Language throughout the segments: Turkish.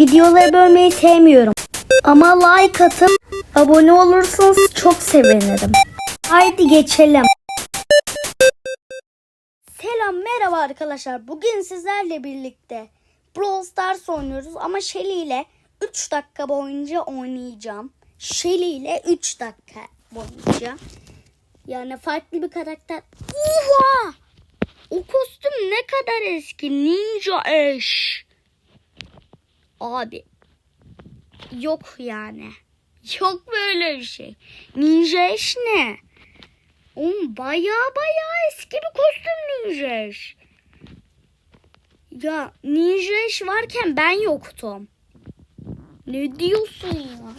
Videoları bölmeyi sevmiyorum. Ama like atıp abone olursanız çok sevinirim. Haydi geçelim. Selam merhaba arkadaşlar. Bugün sizlerle birlikte Brawl Stars oynuyoruz ama Shelly ile 3 dakika boyunca oynayacağım. Shelly ile 3 dakika boyunca. Yani farklı bir karakter. Oha! O kostüm ne kadar eski. Ninja Ash. Abi. Yok yani. Yok böyle bir şey. Ninja Ash ne? Oğlum baya baya eski bir kostüm Ninja Ash. Ya Ninja Ash varken ben yoktum. Ne diyorsun ya?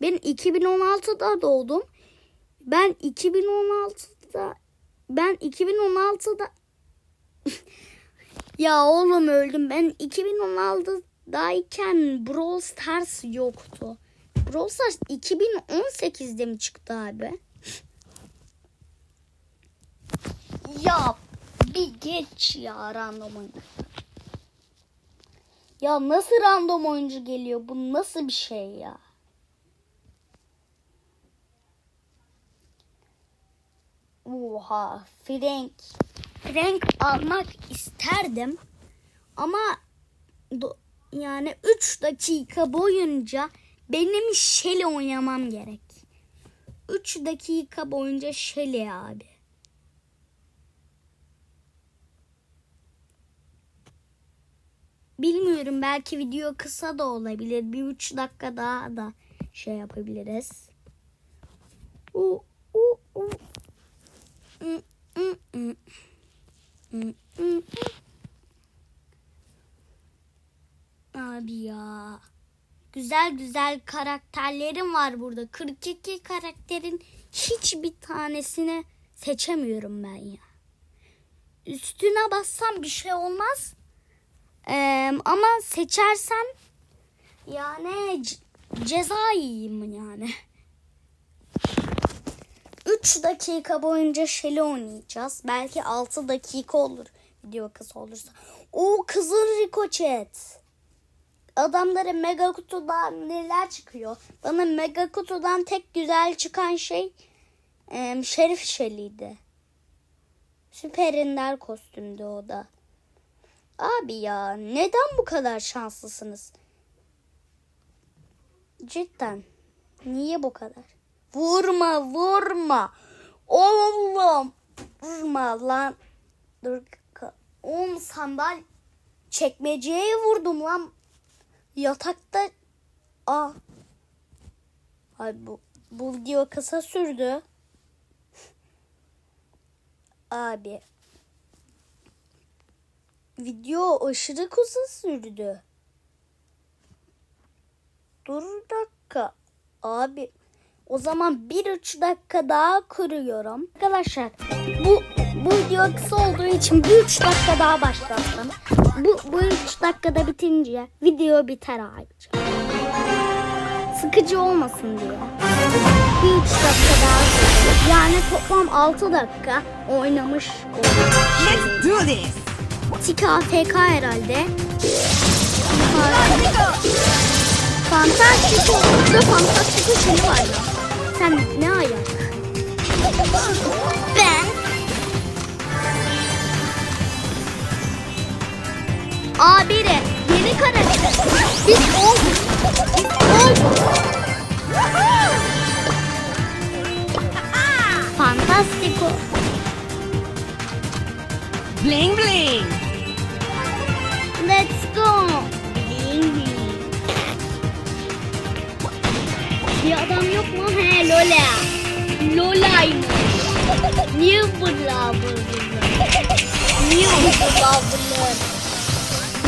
Ben 2016'da doğdum. Ben 2016'da ben 2016'da ya oğlum öldüm. Ben 2016'dayken Brawl Stars yoktu. Brawl Stars 2018'de mi çıktı abi? ya bir geç ya random oyuncu. Ya nasıl random oyuncu geliyor? Bu nasıl bir şey ya? Oha Frank. Frank almak isterdim. Ama do- yani 3 dakika boyunca benim Shelly oynamam gerek. 3 dakika boyunca Shelly abi. Bilmiyorum belki video kısa da olabilir. Bir 3 dakika daha da şey yapabiliriz. U, u, u. Abi ya. Güzel karakterlerim var burada. 42 karakterin hiçbir tanesini seçemiyorum ben ya. Üstüne bassam bir şey olmaz. Ee, ama seçersem yani ceza yiyeyim yani. 3 dakika boyunca Shelly oynayacağız. Belki 6 dakika olur video kısa olursa. O kızıl rikoçet. Adamlara mega kutudan neler çıkıyor? Bana mega kutudan tek güzel çıkan şey e, Şerif Shelly'di. Süper Ender kostümdü o da. Abi ya neden bu kadar şanslısınız? Cidden. Niye bu kadar? Vurma vurma. Oğlum. Vurma lan. Dur. Oğlum sandal çekmeceye vurdum lan. Yatakta. Aa. Ay bu, bu video kısa sürdü. Abi. Video aşırı kısa sürdü. Dur dakika. Abi o zaman bir üç dakika daha kuruyorum. Arkadaşlar bu bu video kısa olduğu için bir üç dakika daha başlattım. Bu, bu üç dakikada bitince video biter ayrıca. Sıkıcı olmasın diye. Bir üç dakika daha sürdü. Yani toplam 6 dakika oynamış oldum. Let's do this. Tika AFK herhalde. Fantastik oldu. Fantastik bir şey var ya. Sen ne ayak? A1'e yeni karakter. Biz olduk. Biz olduk. Fantastiko. Bling bling. Let's go. Bir adam yok mu? He Lola. Lola'ymış. Niye bula bula? Niye bula bula?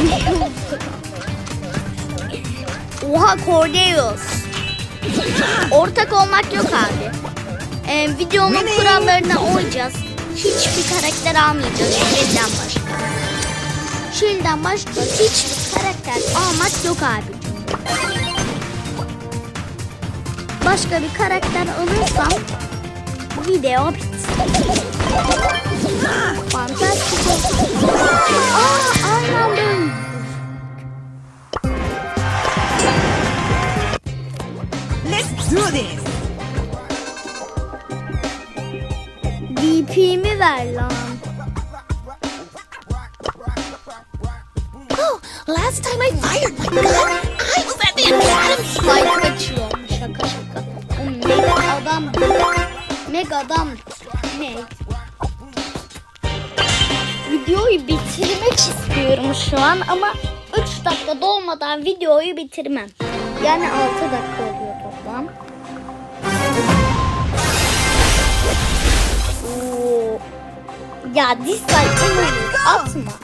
Oha Cornelius. Ortak olmak yok abi. Ee, videonun kurallarına uyacağız. Hiçbir karakter almayacağız. Shield'den başka. Shield'den başka hiçbir karakter almak yok abi. Başka bir karakter alırsam video bitsin. Let's do this. DP'mi ver lan. Oh, last time I fired my gun, I was at the academy. Spike kaçıyor. Şaka şaka. Meg adam. Meg adam. Meg. Videoyu bitirmek istiyorum şu an ama 3 dakika dolmadan videoyu bitirmem. Yani 6 dakika oluyor toplam. Oo. Ya dislike atma.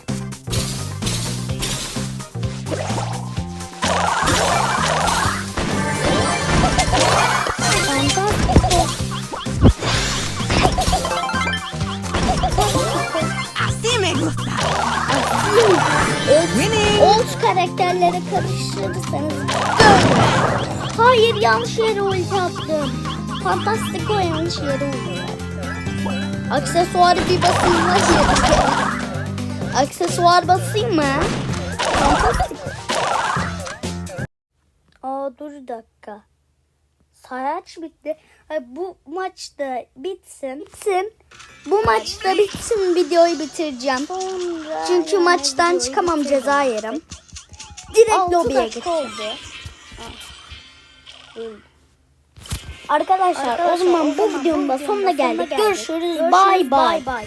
Karakterlere karıştırırsanız. Hayır yanlış yere ulti attım. Fantastik o yanlış yere ulti. Aksesuarı bir basayım hadi. Aksesuar basayım mı? Fantastik. Aa dur bir dakika. Sayaç bitti. Ay, bu maçta bitsin. Bitsin. Bu maçta bitsin videoyu bitireceğim. Çünkü maçtan çıkamam ceza yerim. Direkt lobiye geçeceğim. Arkadaşlar, o zaman bu videonun da sonuna geldik. Görüşürüz. Bay bay.